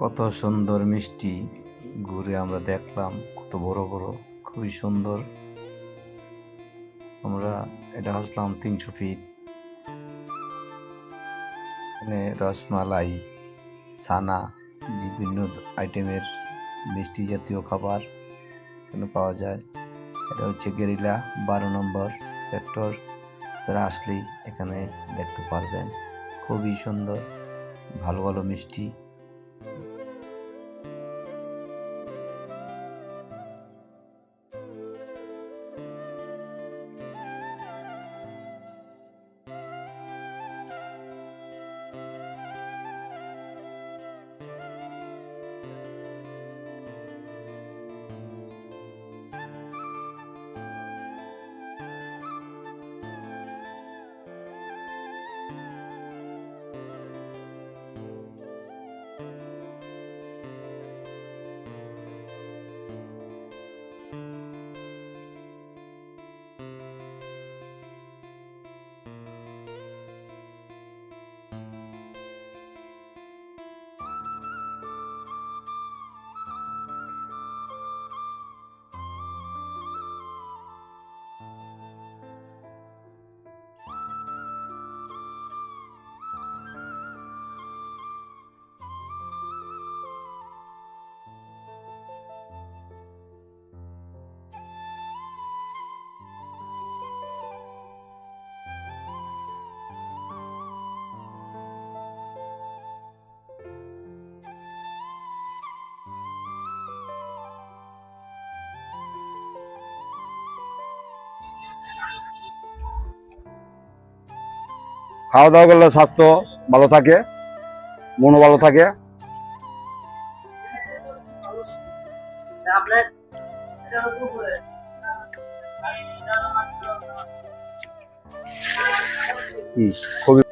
কত সুন্দর মিষ্টি ঘুরে আমরা দেখলাম, কত বড় বড়, খুবই সুন্দর। আমরা এটা আসলাম তিনশো ফিট। এখানে রসমালাই, ছানা, বিভিন্ন আইটেমের মিষ্টি জাতীয় খাবার এখানে পাওয়া যায়। এটা হচ্ছে গেরিলা, বারো নম্বর সেক্টর। তারা আসলেই এখানে দেখতে পারবেন। খুবই সুন্দর, ভালো ভালো মিষ্টি। খাওয়া দাওয়া করলে স্বাস্থ্য ভালো থাকে মনও ভালো থাকে। খুবই